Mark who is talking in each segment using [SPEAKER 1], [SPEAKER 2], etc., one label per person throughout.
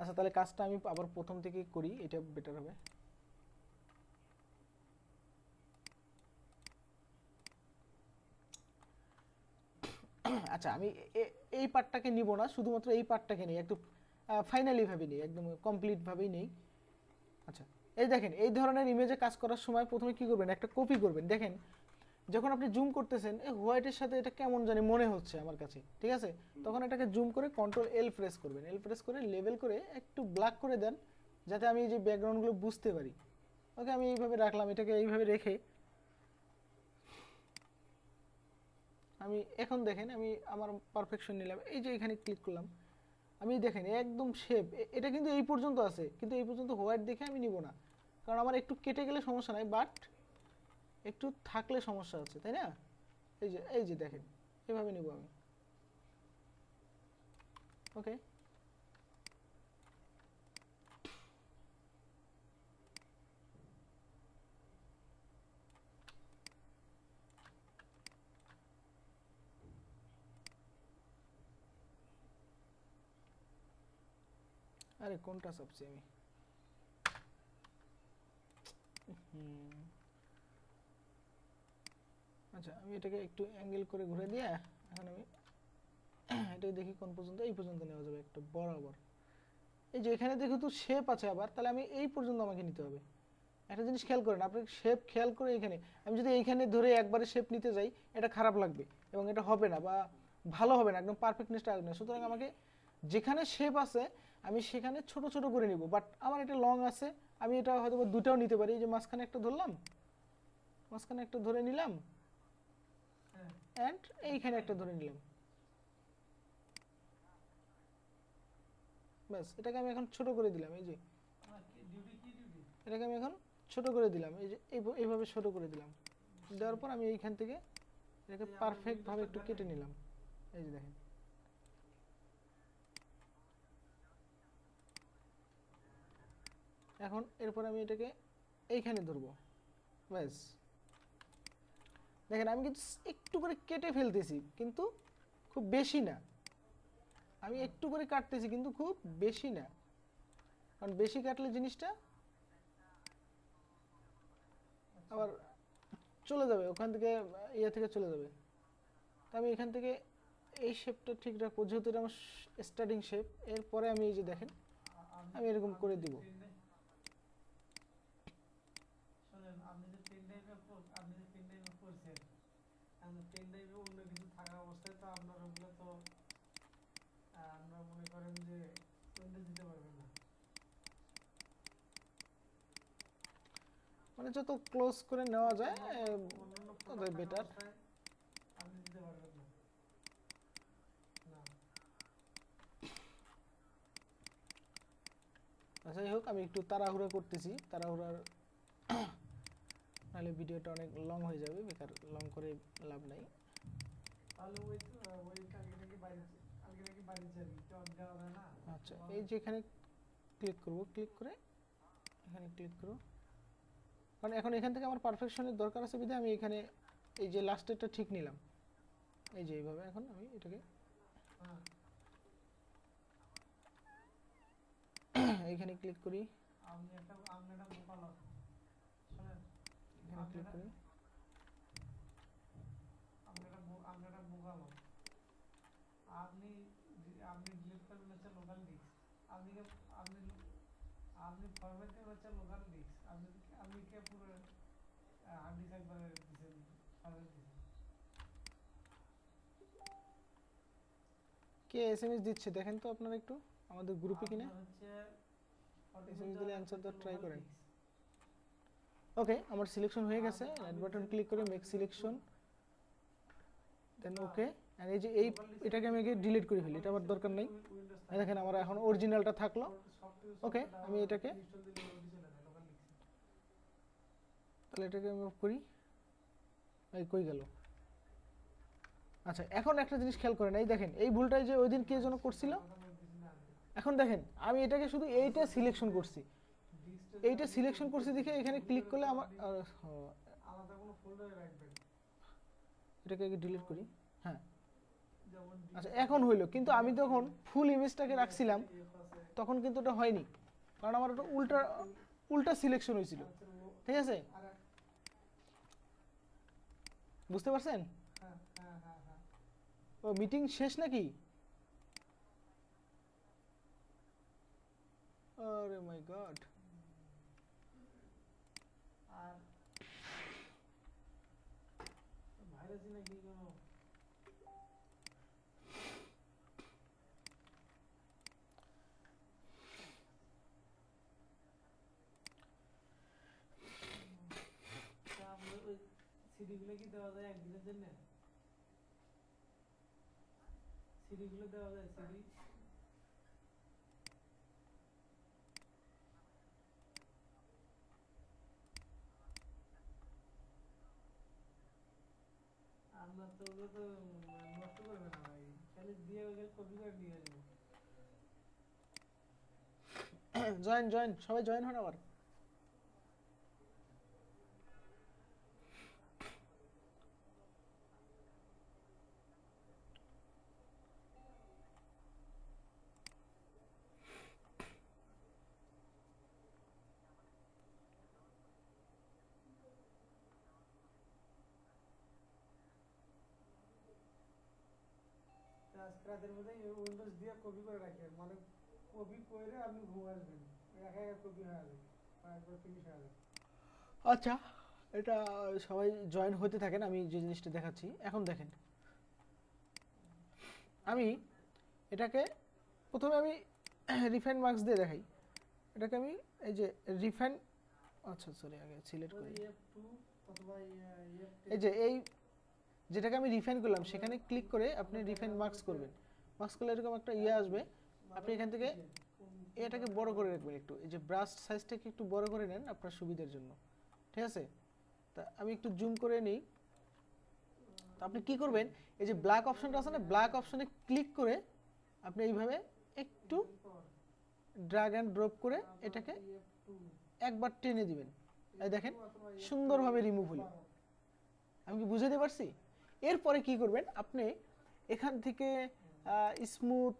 [SPEAKER 1] আচ্ছা তাহলে কাজটা আমি আবার প্রথম থেকে করি, এটা বেটার হবে। আচ্ছা আমি এই পার্টটাকে নিব না, শুধুমাত্র এই পার্টটাকে নিই একটু ফাইনালি ভাবে নিই, একদম কমপ্লিট ভাবেই নেই। আচ্ছা এই দেখেন, এই ধরনের ইমেজে কাজ করার সময় প্রথমে কি করবেন? একটা কপি করবেন। দেখেন যখন আপনি জুম করতেছেন এই হোয়াইটের সাথে এটা কেমন জানি মনে হচ্ছে আমার কাছে, ঠিক আছে? তখন এটাকে জুম করে কন্ট্রোল এল প্রেস করবেন। এল প্রেস করে লেভেল করে একটু ব্ল্যাক করে দেন, যাতে আমি এই যে ব্যাকগ্রাউন্ডগুলো বুঝতে পারি। ওকে, আমি এইভাবে রাখলাম, এটাকে এইভাবে রেখে। আমি এখন দেখেন, আমি আমার পারফেকশন নিলাম। এই যে এখানে ক্লিক করলাম। আমি দেখেন, একদম শেপ এটা কিন্তু এই পর্যন্ত আছে। কিন্তু এই পর্যন্ত হোয়াইট দেখে আমি নিব না। কারণ আমার একটু কেটে গেলে সমস্যা নাই বাট একটু থাকলে সমস্যা আছে তাই না? এই যে এই যে দেখেন, এভাবে নিব আমি। ওকে আরে কোনটা সবচেয়ে আমি? হুম। আচ্ছা আমি এটাকে একটু অ্যাঙ্গেল করে ঘুরে দিয়ে এখন আমি এটাকে দেখি কোন পর্যন্ত, এই পর্যন্ত নেওয়া যাবে একটু বরাবর। এই যে এখানে তো শেপ আছে আবার, তাহলে আমি এই পর্যন্ত আমাকে নিতে হবে। একটা জিনিস খেয়াল করেন আপনি শেপ খেয়াল করে এখানে, আমি যদি এইখানে ধরে একবারে শেপ নিতে যাই, এটা খারাপ লাগবে এবং এটা হবে না বা ভালো হবে না, একদম পারফেক্টনেসটা আসবে না। সুতরাং আমাকে যেখানে শেপ আছে, আমি সেখানে ছোট ছোট করে নিব। বাট আমার এটা লং আছে, আমি এটা হয়তো দুটাও নিতে পারি। এই যে মাঝখানে একটা ধরলাম, মাঝখানে একটা ধরে নিলাম অ্যান্ড এইখানে একটা ধরে নিলাম। ব্যাস, এটাকে আমি এখন ছোট করে দিলাম, এই যে। এটাকে আমি এখন ছোট করে দিলাম, এই যে এইভাবে ছোট করে দিলাম। দেওয়ার পর আমি এইখান থেকে এটাকে পারফেক্ট ভাবে একটু কেটে নিলাম। এই যে দেখেন। এখন এরপর আমি এটাকে এইখানে ধরবো। ব্যাস। দেখেন, আমি কিন্তু একটু করে কেটে ফেলতেছি, কিন্তু খুব বেশি না। আমি একটু করে কাটতেছি, কিন্তু খুব বেশি না। কারণ বেশি কাটলে জিনিসটা আবার চলে যাবে, ওখান থেকে ইয়ে থেকে চলে যাবে। তো আমি এখান থেকে এই শেপটা ঠিক রাখব, যেহেতু এটা আমার স্টার্টিং শেপ এরপরে আমি এই যে দেখেন, আমি এরকম করে দিব
[SPEAKER 2] শোনেন আপনি যে পেন ড্রাইভে আপনি যে পেন ড্রাইভে করছেন আপনি পেন ড্রাইভে অন্য কিছু থাকা অবস্থায় তো আপনার ওগুলো তো আহ, আমরা মনে করেন যে পেনটা দিতে পারবেন না
[SPEAKER 1] মানে যত ক্লোজ করে নেওয়া যায় ততই
[SPEAKER 2] না
[SPEAKER 1] আচ্ছা যাই হোক আমি একটু তাড়াহুড়া করতেছি। তাড়াহুড়ার নাহলে ভিডিওটা অনেক লং হয়ে যাবে বেকার লং করে লাভ নাই। আচ্ছা এই যে এখানে ক্লিক করব ক্লিক করে এখানে ক্লিক করব। কারণ এখন এখান থেকে আমার পারফেকশনের দরকার আছে বিধায় আমি এখানে এই যে লাস্টেরটা ঠিক নিলাম। এই যে এইভাবে এখন আমি এটাকে ক্লিক করি। এখানে ক্লিক করি।
[SPEAKER 2] আপনি আপনি বোকা লোক আপনি আপনি ডিলিট করবেন হচ্ছে লোকাল ডিস্ক আপনি আপনি আপনি ফরম্যাট করবেন হচ্ছে লোকাল ডিস্ক আপনি আপনি কে পুরো দিছেন ফরম্যাট দিছেন
[SPEAKER 1] কে এসএমএস দিচ্ছে? দেখেন তো আপনারা একটু আমাদের গ্রুপে কিনা।
[SPEAKER 2] হচ্ছে
[SPEAKER 1] SMS দিলে answer দেওয়ার try করেন। ওকে আমার সিলেকশন হয়ে গেছে। রাইট বাটন ক্লিক করে মেক সিলেকশন দেন ওকে আর এই যে এই এটাকে আমি আগে ডিলিট করে ফেলি এটা আমার দরকার নেই। দেখেন আমার এখন অরিজিনালটা থাকল। Okay, আমি এটাকে- এটাকে আমি করি। এই কই গেল? আচ্ছা এখন একটা জিনিস খেয়াল করেন, এই দেখেন, এই ভুলটাই যে ওই দিন কে যেন করছিল? এখন দেখেন, আমি এটাকে শুধু এইটা সিলেকশন করছি। এইটা সিলেকশন করছি দেখে এখানে ক্লিক করলে আমার এটাকে আগে ডিলিট করি হ্যাঁ। আচ্ছা এখন হইল, কিন্তু আমি তখন ফুল ইমেজটাকে রাখছিলাম, তখন কিন্তু ওটা হয়নি। কারণ আমার ওটা উল্টা উল্টা সিলেকশন হয়েছিল। ঠিক আছে? বুঝতে পারছেন? ও মিটিং শেষ নাকি? আরে মাই গড
[SPEAKER 2] আর ভাইরাসই নাকি কোনো তা আমরা ওই সিডিগুলো কি দেওয়া যায় একদিনের জন্য সিডিগুলো দেওয়া যায় সিডি আমরা তো ওগুলো তো নষ্ট করবে না ভাই খালি দিয়ে ওগুলো কপি করে
[SPEAKER 1] জয়েন জয়েন সবাই জয়েন হন আবার
[SPEAKER 2] রাতের মধ্যে উইন্ডোজ দিয়ে কপি করে রাখি মানে কপি করে আপনি ঘুম আসবেন একা একা কপি হয়ে যাবে। একবার ফিনিশ হয়ে যাবে।
[SPEAKER 1] আচ্ছা এটা সবাই জয়েন হতে থাকেন আমি যে জিনিসটা দেখাচ্ছি। এখন দেখেন। আমি এটাকে প্রথমে আমি রিফাইন মার্কস দিয়ে দেখাই। এটাকে আমি এই যে রিফাইন আচ্ছা সরি আগে সিলেক্ট করি। এই যে এই যেটাকে আমি রিফাইন করলাম, সেখানে ক্লিক করে আপনি রিফাইন মার্কস করবেন। মার্কস করলে এরকম একটা ইয়ে আসবে। আপনি এখান থেকে এটাকে বড় করে রাখবেন একটু। এই যে ব্রাশ সাইজটাকে একটু বড় করে নেন আপনার সুবিধার জন্য। ঠিক আছে? তা আমি একটু জুম করে নিই। আপনি কি করবেন? এই যে ব্ল্যাক অপশনটা আছে না ব্ল্যাক অপশনে ক্লিক করে আপনি এইভাবে একটু ড্রাগ অ্যান্ড ড্রপ করে এটাকে একবার টেনে দিবেন। এই দেখেন, সুন্দরভাবে রিমুভ হলো। আমি কি বুঝাতে পারছি? এরপরে কি করবেন? আপনি এখান থেকে স্মুথ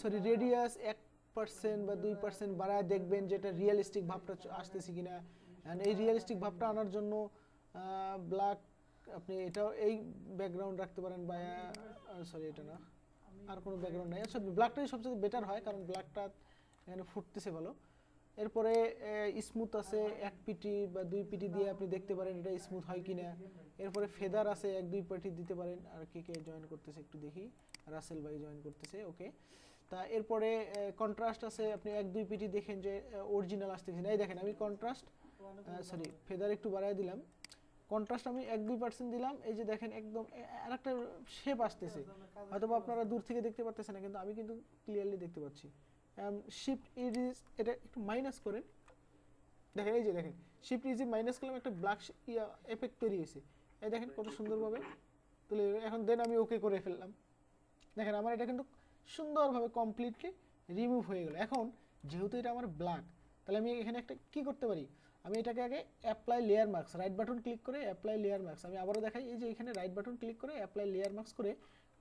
[SPEAKER 1] সরি রেডিয়াস এক পার্সেন্ট বা দুই পার্সেন্ট বাড়ায় দেখবেন যেটা রিয়েলিস্টিক ভাবটা আসতেছে কিনা। And এই রিয়েলিস্টিক ভাবটা আনার জন্য ব্ল্যাক আপনি এটাও এই ব্যাকগ্রাউন্ড রাখতে পারেন বা সরি এটা না। আর কোনো ব্যাকগ্রাউন্ড নাই। আচ্ছা ব্ল্যাকটাই সবচেয়ে বেটার হয়, কারণ ব্ল্যাকটা এখানে ফুটতেছে ভালো। এরপরে স্মুথ আছে, এক পিটি বা দুই পিটি দিয়ে আপনি দেখতে পারেন এটা স্মুথ হয় কিনা। এরপরে ফেদার আছে, এক দুই পিটি দিতে পারেন। আর কে কে জয়েন করতেছে একটু দেখি। রাসেল ভাই জয়েন করতেছে ওকে তা এরপরে কন্ট্রাস্ট আছে, আপনি এক দুই পিটি দেখেন যে অরিজিনাল আসতেছে। না এই দেখেন, আমি কন্ট্রাস্ট সরি ফেদার একটু বাড়ায় দিলাম। কন্ট্রাস্ট আমি এক দুই পার্সেন্ট দিলাম। এই যে দেখেন, একদম আর একটা শেপ আসতেছে। হয়তো আপনারা দূর থেকে দেখতে পারতেছেন না, কিন্তু আমি কিন্তু ক্লিয়ারলি দেখতে পাচ্ছি। শিফট ইজ এটা একটু মাইনাস করেন। দেখেন, এই যে দেখেন শিফট ইজি মাইনাস করলাম, একটা ব্ল্যাক এফেক্ট তৈরি হয়েছে। এই দেখেন কত সুন্দরভাবে। তুলে এখন দেন আমি ওকে করে ফেললাম। দেখেন, আমার এটা কিন্তু সুন্দরভাবে কমপ্লিটলি রিমুভ হয়ে গেল। এখন যেহেতু এটা আমার ব্ল্যাক তাহলে আমি এখানে একটা কি করতে পারি? আমি এটাকে আগে apply layer marks right button click করে অ্যাপ্লাই লেয়ার মার্কস আমি আবারও দেখাই, এই যে এখানে রাইট বাটন ক্লিক করে অ্যাপ্লাই লেয়ার মার্কস করে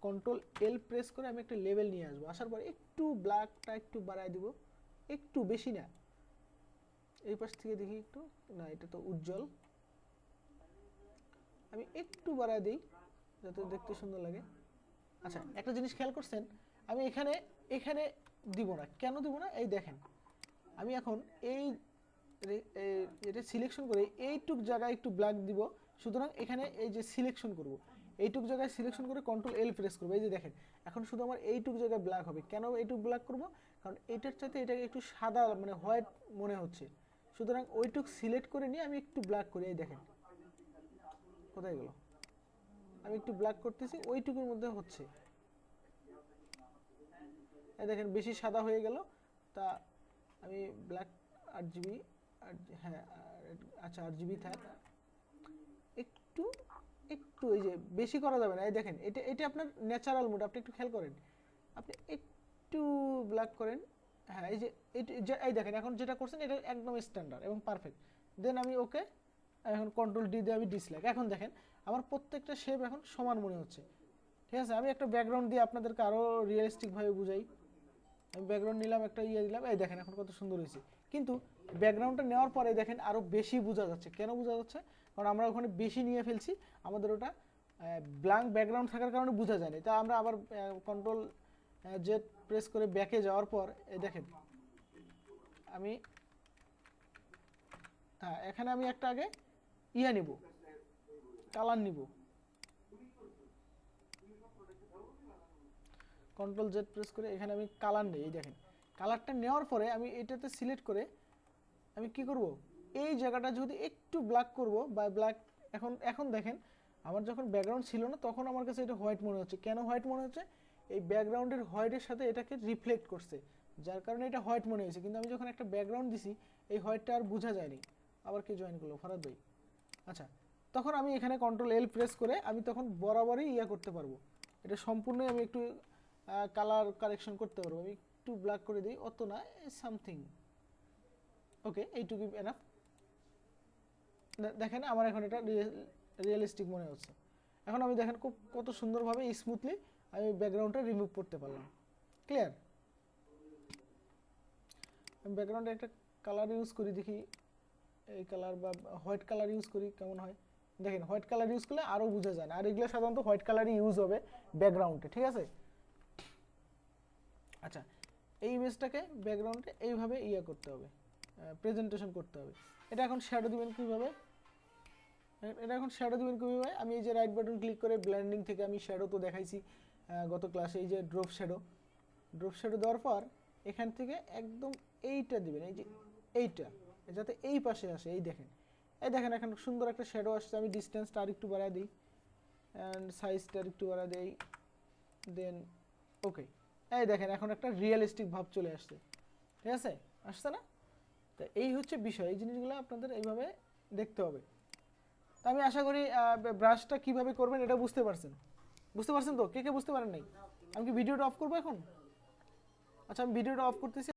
[SPEAKER 1] কন্ট্রোল এল প্রেস করে আমি একটা লেভেল নিয়ে আসব। আসার পর একটু ব্ল্যাকটা একটু বাড়ায় দিব, একটু বেশি না। এই পাশ থেকে দেখি একটু, না, এটা তো উজ্জ্বল। আমি একটু বাড়ায় দিই, যাতে দেখতে সুন্দর লাগে। আচ্ছা একটা জিনিস খেয়াল করছেন, আমি এখানে এখানে দিব না। কেন দিব না? এই দেখেন, আমি এখন এই- এটা সিলেকশন করে এইটুক জায়গায় একটু ব্ল্যাক দিব। সুতরাং এখানে এই যে সিলেকশন করব এইটুক জায়গায় সিলেকশন করে কন্ট্রোল এল প্রেস করব। এই যে দেখেন, এখন শুধু আমার এইটুক জায়গায় ব্ল্যাক হবে। কেন এইটুক ব্ল্যাক করব? কারণ এইটার চাইতে এটাকে একটু সাদা মানে হোয়াইট মনে হচ্ছে। সুতরাং ওইটুক সিলেক্ট করে নিয়ে আমি একটু ব্ল্যাক করি। এই দেখেন, কোথায় গেল? আমি একটু ব্ল্যাক করতেছি, ওইটুকুর মধ্যে হচ্ছে। এই দেখেন, বেশি সাদা হয়ে গেল। তা আমি ব্ল্যাক আট জিবি হ্যাঁ আচ্ছা আট জিবি থাক। একটু একটু এই যে বেশি করা যাবে না। এই দেখেন, এটা এটা আপনার ন্যাচারাল মুড আপনি একটু খেয়াল করেন। আপনি একটু ব্ল্যাক করেন হ্যাঁ এই যে এই দেখেন, এখন যেটা করছেন, এটা একদম স্ট্যান্ডার্ড এবং পারফেক্ট দেন আমি ওকে, এখন কন্ট্রোল ডি দিয়ে আমি ডিসলাইক এখন দেখেন, আমার প্রত্যেকটা শেপ এখন সমান মনে হচ্ছে। ঠিক আছে, আমি একটা ব্যাকগ্রাউন্ড দিয়ে আপনাদেরকে আরও রিয়েলিস্টিকভাবে বুঝাই। আমি ব্যাকগ্রাউন্ড নিলাম, একটা ইয়ে দিলাম, এই দেখেন, এখন কত সুন্দর হয়েছে। কিন্তু ব্যাকগ্রাউন্ডটা নেওয়ার পরে দেখেন আরও বেশি বোঝা যাচ্ছে। কেন বোঝা যাচ্ছে? কারণ আমরা ওখানে বেশি নিয়ে ফেলছি। আমাদের ওটা ব্ল্যাঙ্ক ব্যাকগ্রাউন্ড থাকার কারণে বোঝা যায়নি। তা আমরা আবার কন্ট্রোল জেড প্রেস করে ব্যাকে যাওয়ার পর, এই দেখেন, আমি হ্যাঁ এখানে আমি একটা আগে ইয়ে নিব কালার নিব। কন্ট্রোল জেড প্রেস করে এখানে আমি কালার নেই, এই দেখেন। কালারটা নেওয়ার পরে আমি এটাতে সিলেক্ট করে আমি কি করব? এই জায়গাটা যদি একটু ব্ল্যাক করব বা ব্ল্যাক এখন এখন দেখেন, আমার যখন ব্যাকগ্রাউন্ড ছিল না, তখন আমার কাছে এটা হোয়াইট মনে হচ্ছে। কেন হোয়াইট মনে হচ্ছে? এই ব্যাকগ্রাউন্ডের হোয়াইটের সাথে এটাকে রিফ্লেক্ট করছে, যার কারণে এটা হোয়াইট মনে হয়েছে। কিন্তু আমি যখন একটা ব্যাকগ্রাউন্ড দিছি, এই হোয়াইটটা আর বোঝা যায়নি। আবার কে জয়েন করল? ফারাদ ভাই। আচ্ছা তখন আমি এখানে কন্ট্রোল এল প্রেস করে আমি তখন বরাবরই ইয়া করতে পারব। এটা সম্পূর্ণই আমি একটু কালার কারেকশন করতে পারব। আমি একটু ব্ল্যাক করে দিই। অত না সামথিং ওকে এইটুকু এনাফ দেখেন আমার এখন এটা রিয়েলিস্টিক মনে হচ্ছে। এখন আমি দেখেন খুব কত সুন্দরভাবে স্মুথলি আমি ব্যাকগ্রাউন্ডটা রিমুভ করতে পারলাম। ক্লিয়ার আমি ব্যাকগ্রাউন্ডে একটা কালার ইউজ করি, দেখি এই কালার বা হোয়াইট কালার ইউজ করি, কেমন হয়? দেখেন হোয়াইট কালার ইউজ করলে আরও বোঝা যায় না। আর এগুলো সাধারণত হোয়াইট কালারই ইউজ হবে ব্যাকগ্রাউন্ডে ঠিক আছে? আচ্ছা এই ইমেজটাকে ব্যাকগ্রাউন্ডে এইভাবে ইয়ে করতে হবে প্রেজেন্টেশন করতে হবে। এটা এখন শ্যাডো দিবেন কীভাবে? এটা এখন শ্যাডো দিবেন কীভাবে আমি এই যে রাইট বাটন ক্লিক করে ব্ল্যান্ডিং থেকে আমি শ্যাডো তো দেখাইছি গত ক্লাসে এই যে ড্রপ শ্যাডো ড্রপ শ্যাডো দেওয়ার পর এখান থেকে একদম এইটা দিবেন, এই যে এইটা। যাতে এই পাশে আসে, এই দেখেন। এই দেখেন এখন সুন্দর একটা শ্যাডো আসছে, আমি ডিস্টেন্সটা আর একটু বাড়ায় দিই। অ্যান্ড সাইজটা আর একটু বাড়ায় দিই। দেন ওকে এই দেখেন এখন একটা রিয়েলিস্টিক ভাব চলে আসছে। ঠিক আছে? আসছে না? তো এই হচ্ছে বিষয়, এই জিনিসগুলো আপনাদের এইভাবে দেখতে হবে। আমি আশা করি ব্রাশটা কীভাবে করবেন এটা বুঝতে পারছেন। বুঝতে পারছেন তো? কে কে বুঝতে পারেন নাই? আমি কি ভিডিওটা অফ করব এখন? আচ্ছা আমি ভিডিওটা অফ করতেছি।